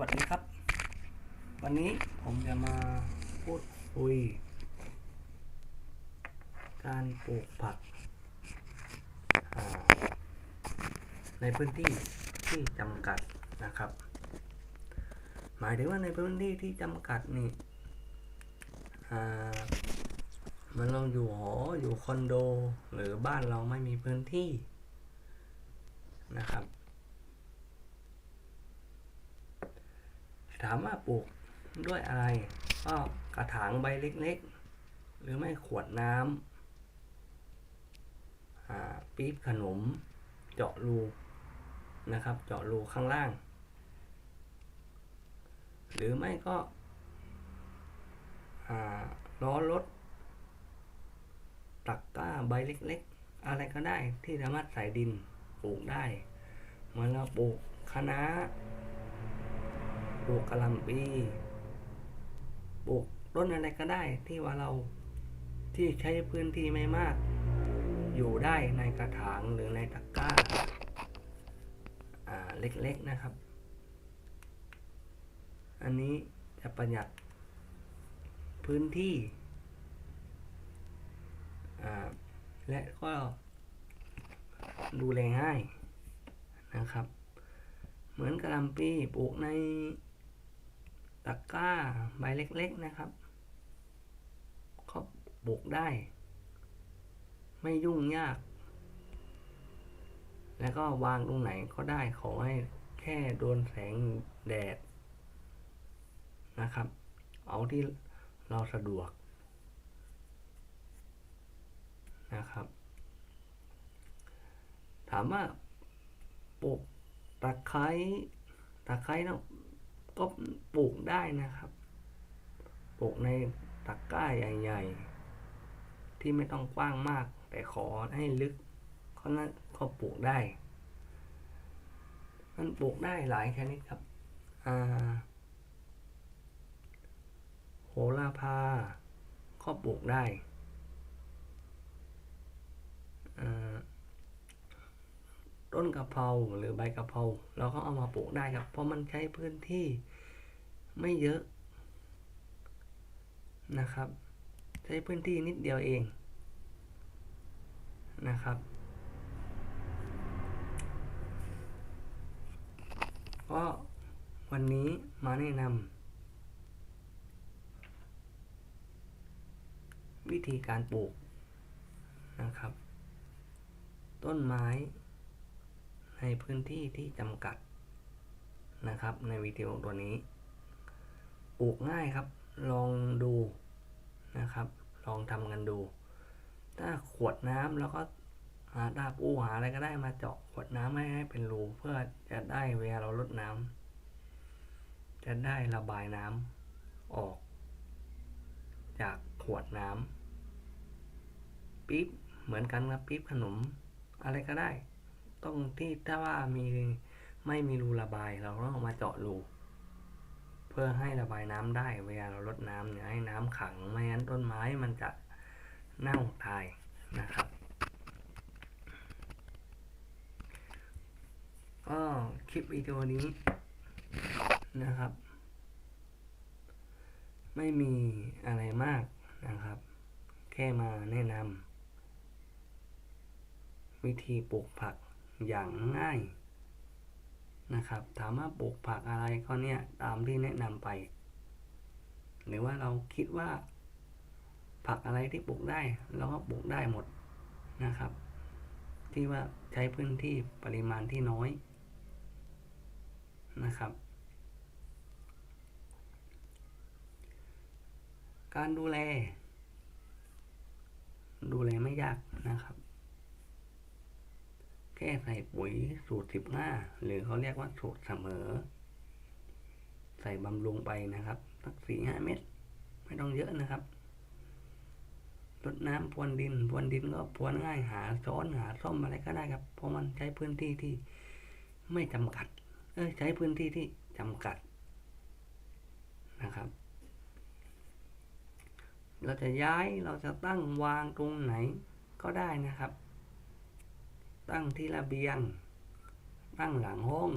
วัสดีครับ วันนี้ผมจะมาพูดคุย การปลูกผัก ในพื้นที่ที่จำกัดนะครับ หมายถึงว่าในพื้นที่ที่จำกัดนี่มันเราอยู่หออยู่คอนโด หรือบ้านเราไม่มีพื้นที่นะครับามว่าปลูกด้วยอะไรก็กระถางใบเล็กๆ หรือไม่ขวดน้ำอ่าปี๊บขนม เจาะรูนะครับ เจาะรูข้างล่าง หรือไม่ก็อ่าล้อรถตักก้าใบเล็กๆ อะไรก็ได้ที่สามารถใส่ดินปลูกได้ เหมือนเราปลูกคะน้า ปลูกกระลำปีปลูกต้นอะไรก็ได้ที่ว่าเราที่ใช้พื้นที่ไม่มาก อยู่ได้ในกระถางหรือในตะกร้าเล็กๆนะครับ อันนี้จะประหยัดพื้นที่ และก็ดูแลง่ายนะครับ เหมือนกระลำปีปลูกใน ตะกร้าใบเล็กๆนะครับก็ปลูกได้ ไม่ยุ่งยาก แล้วก็วางตรงไหนก็ได้ขอให้แค่โดนแสงแดดนะครับ เอาที่เราสะดวกนะครับ ถามว่าปลูกตะไคร้ตะไคร้เนาะ ได้นะครับปลูกในตะกร้าใหญ่ๆ ที่ไม่ต้องกว้างมาก แต่ขอให้ลึกก็นั้นก็ปลูกได้ มันปลูกได้หลายชนิดครับอ่าโหระพาก็ปลูกได้ต้นกะเพราหรือใบกะเพราเราก็เอามาปลูกได้ครับ เพราะมันใช้พื้นที่ ไม่เยอะนะครับ ใช้พื้นที่นิดเดียวเองนะครับก็วันนี้มาแนะนำวิธีการปลูกนะครับ ต้นไม้ ในพื้นที่ที่จำกัดนะครับ ในวิดีโอตัวนี้ ปลูกง่ายครับ ลองดูนะครับ ลองทำกันดู ถ้าขวดน้ำแล้วก็หาตาปูหาอะไรก็ได้มาเจาะขวดน้ำให้ให้เป็นรูเพื่อจะได้เวลาเราลดน้ำจะได้ระบายน้ำออก จากขวดน้ำปี๊บเหมือนกันครับปี๊บขนมอะไรก็ได้ ต้องที่ถ้าว่ามีไม่มีรูระบายเราต้องมาเจาะรู เพื่อให้ระบายน้ำได้เวลาเราลดน้ำเนี่ยให้น้ำขังไม่งั้นต้นไม้มันจะเน่าตายนะครับก็คลิปวิดีโอนี้นะครับ ไม่มีอะไรมากนะครับ แค่มาแนะนำวิธีปลูกผักอย่างง่าย นะครับ ถามว่าปลูกผักอะไรก็เนี่ยตามที่แนะนำไป หรือว่าเราคิดว่า ผักอะไรที่ปลูกได้เราก็ปลูกได้หมดนะครับ ที่ว่าใช้พื้นที่ปริมาณที่น้อยนะครับ การดูแล ดูแลไม่ยากนะครับ ค่ใส่ปุ๋ยสูตรสิบห้าหรือเขาเรียกว่าสูตรเสมอ ใส่บำรุงไปนะครับสักสี่ห้าเม็ดไม่ต้องเยอะนะครับรดน้ำพรวนดินพรวนดินก็พรวนง่ายหาซ้อนหาส้มอะไรก็ได้ครับ เพราะมันใช้พื้นที่ที่ไม่จำกัด เออใช้พื้นที่ที่จำกัดนะครับ เราจะย้ายเราจะตั้งวางตรงไหนก็ได้นะครับ ตั้งที่ระเบียง ตั้งหลังห้อง